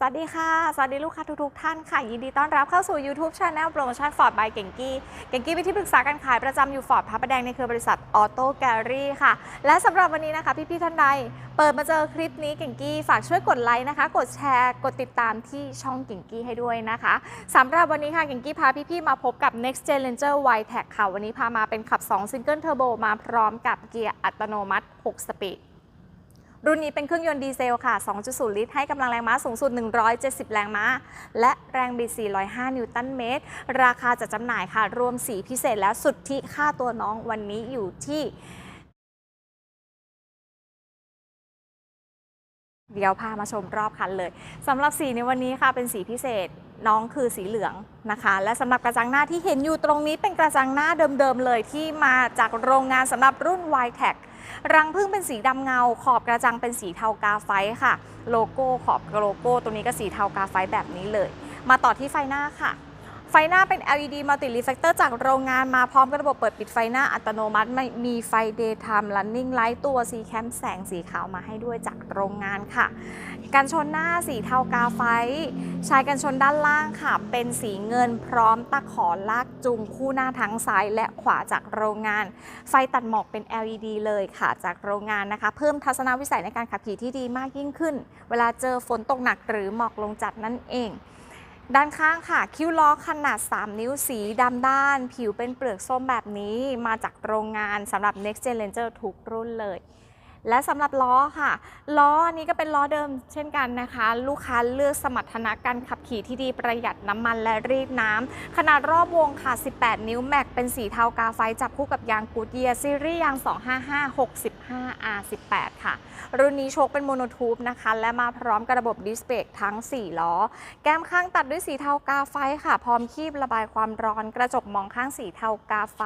สวัสดีค่ะ สวัสดีลูกค้าทุกๆท่านค่ะ ยินดีต้อนรับเข้าสู่ YouTube Channel โปรโมชั่นฟอร์ดบายเก่งกี้ เก่งกี้เป็นที่ปรึกษาการขายประจำอยู่ฟอร์ดพระประแดงในเครือบริษัทออโต้แกลลี่ค่ะ และสำหรับวันนี้นะคะ พี่ๆท่านใด เปิดมาเจอคลิปนี้เก่งกี้ ฝากช่วยกดไลค์นะคะ กดแชร์กดติดตามที่ช่องเก่งกี้ให้ด้วยนะคะสำหรับวันนี้ค่ะเก่งกี้พาพี่ๆมาพบกับ Next Gen Ranger Y Tech ค่ะวันนี้พามาเป็นขับ 2 Single Turbo มาพร้อมกับเกียร์อัตโนมัติ 6 สปีด รุ่นนี้เป็นเครื่องยนต์ดีเซลค่ะ 2.0 ลิตร ให้กำลังแรงม้าสูงสุด 170 แรงม้า และแรงบิด 405 นิวตันเมตร ราคาจัดจำหน่ายค่ะ รวมสีพิเศษแล้วสุดที่ค่าตัวน้องวันนี้อยู่ที่ เดี๋ยวพามาชมรอบคันเลยสำหรับสีในวันนี้ค่ะเป็นสีพิเศษน้องคือสีเหลืองนะคะ และสำหรับกระจังหน้าที่เห็นอยู่ตรงนี้เป็นกระจังหน้าเดิมๆเลยที่มาจากโรงงานสำหรับรุ่น y t e c รังพึ่งเป็นสีดำเงา ขอบกระจังเป็นสีเทากาไฟค่ะ โลโก้ขอบโลโก้ตรงนี้ก็สีเทากาไฟแบบนี้เลย มาต่อที่ไฟหน้าค่ะ ไฟหน้าเป็น LED Multi Reflector จากโรงงานมาพร้อมกับระบบเปิดปิดไฟหน้าอัตโนมัติมีไฟ Daytime Running Light ตัว C Cam แสงสีขาวมาให้ด้วยจากโรงงานค่ะ กันชนหน้าสีเทากาไฟ ชายกันชนด้านล่างค่ะ เป็นสีเงินพร้อมตะขอลากจูงคู่หน้าทั้งซ้ายและขวาจากโรงงาน ไฟตัดหมอกเป็น LED เลยค่ะจากโรงงานนะคะ เพิ่มทัศนวิสัยในการขับขี่ที่ดีมากยิ่งขึ้น เวลาเจอฝนตกหนักหรือหมอกลงจัดนั่นเอง ด้านข้างค่ะ คิ้วล้อขนาด 3 นิ้วสีดำด้าน ผิวเป็นเปลือกส้มแบบนี้มาจากโรงงานสำหรับ Next Gen Ranger ทุกรุ่นเลย และสำหรับล้อค่ะ ล้ออันนี้ก็เป็นล้อเดิมเช่นกันนะคะ ลูกค้าเลือกสมรรถนะการขับขี่ที่ดีประหยัดน้ำมันและรีดน้ำขนาดรอบวงค่ะ 18 นิ้วแม็กเป็นสีเทากาไฟจับคู่กับยางกูดเยียซีรีส์ยาง 255 65 R18 ค่ะ รุ่นนี้โชคเป็นโมโนทูบนะคะ และมาพร้อมกับระบบดิสเบรกทั้ง 4 ล้อ แก้มข้างตัดด้วยสีเทากาไฟค่ะ พร้อมคีบระบายความร้อนกระจกมองข้างสีเทากาไฟ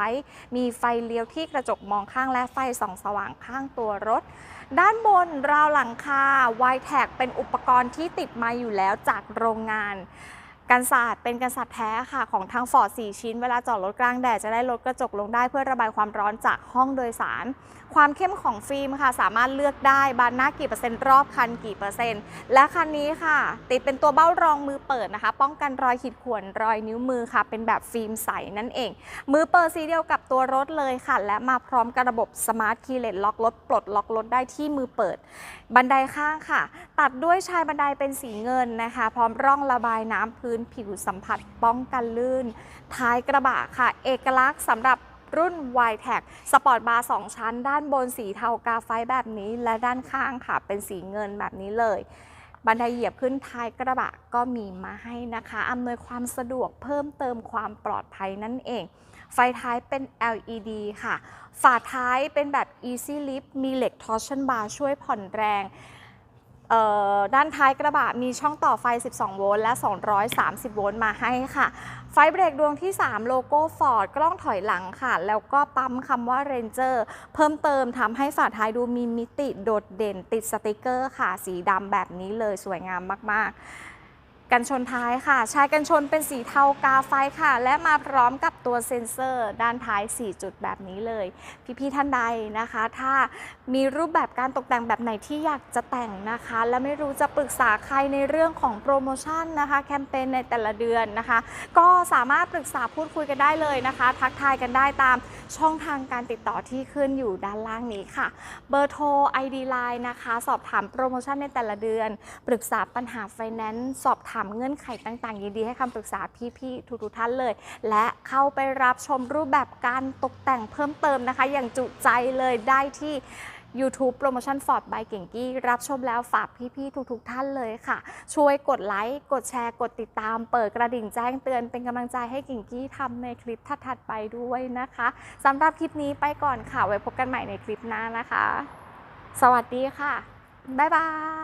มีไฟเลี้ยวที่กระจกมองข้างและไฟส่องสว่างข้างตัวรถด้านบนราวหลังคาไวแท็กเป็นอุปกรณ์ที่ติดมาอยู่แล้วจากโรงงาน กันศาสตร์เป็นกันศาสตร์แท้ค่ะ ของทางฟอร์ด4ชิ้น เวลาจอดรถกลางแดดจะได้ลดกระจกลงได้เพื่อระบายความร้อนจากห้องโดยสาร ความเข้มของฟิล์มค่ะ สามารถเลือกได้บานหน้ากี่เปอร์เซ็นต์รอบคันกี่เปอร์เซ็นต์และคันนี้ค่ะ ติดเป็นตัวเบ้ารองมือเปิดนะคะ ป้องกันรอยขีดข่วนรอยนิ้วมือค่ะ เป็นแบบฟิล์มใสนั่นเอง มือเปิดสีเดียวกับตัวรถเลยค่ะ และมาพร้อมกับระบบสมาร์ทคีย์เลสล็อกรถปลดล็อกรถได้ที่มือเปิด บันไดข้างค่ะ ตัดด้วยชายบันไดเป็นสีเงินนะคะ พร้อมร่องระบายน้ำพื้นผิวสัมผัสป้องกันลื่น ท้ายกระบะค่ะ เอกลักษณ์สำหรับรุ่น y t e c สปอร์ตบาร์2ชั้น ด้านบนสีเทากาไฟแบบนี้ และด้านข้างค่ะ เป็นสีเงินแบบนี้เลย บันไดเหยียบขึ้นท้ายกระบะก็มีมาให้นะคะอำนวยความสะดวกเพิ่มเติมความปลอดภัยนั่นเอง ไฟท้ายเป็น LED ค่ะ ฝาท้ายเป็นแบบ Easy Lift มีเหล็ก Torsion Bar ช่วยผ่อนแรง ด้านท้ายกระบะมีช่องต่อไฟ 12 โวลต์และ 230 โวลต์มาให้ค่ะ ไฟเบรกดวงที่ 3 โลโก้ Ford กล้องถอยหลังค่ะ แล้วก็ปั๊มคำว่า Ranger เพิ่มเติมทำให้ฝาท้ายดูมีมิติโดดเด่นติดสติกเกอร์ค่ะ สีดำแบบนี้เลยสวยงามมาก ๆ กันชนท้ายค่ะ ชายกันชนเป็นสีเทากาไฟค่ะ และมาพร้อมกับตัวเซ็นเซอร์ ด้านท้าย 4 จุดแบบนี้เลย พี่ๆท่านใดนะคะ ถ้ามีรูปแบบการตกแต่งแบบไหนที่อยากจะแต่งนะคะ และไม่รู้จะปรึกษาใครในเรื่องของโปรโมชั่นนะคะ แคมเปญในแต่ละเดือนนะคะ ก็สามารถปรึกษาพูดคุยกันได้เลยนะคะ ทักทายกันได้ตามช่องทางการติดต่อที่ขึ้นอยู่ด้านล่างนี้ค่ะ เบอร์โทร ID Line นะคะ สอบถามโปรโมชั่นในแต่ละเดือน ปรึกษาปัญหาไฟแนนซ์สอบถามเงื่อนไขต่างๆ ยินดีให้คำปรึกษาพี่ๆทุกๆท่านเลย และเข้าไปรับชมรูปแบบการตกแต่งเพิ่มเติมนะคะ อย่างจุใจเลยได้ที่ YouTube โปรโมชั่น Ford by เก่งกี้ รับชมแล้วฝากพี่ ๆ ทุก ๆ ท่านเลยค่ะ ช่วยกดไลค์ กดแชร์ กดติดตาม เปิดกระดิ่งแจ้งเตือนเป็นกำลังใจให้กิ่งกี้ทำในคลิปถัด ๆ ไปด้วยนะคะสำหรับคลิปนี้ไปก่อนค่ะ ไว้พบกันใหม่ในคลิปหน้านะคะ สวัสดีค่ะ บ๊ายบาย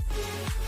Thank you.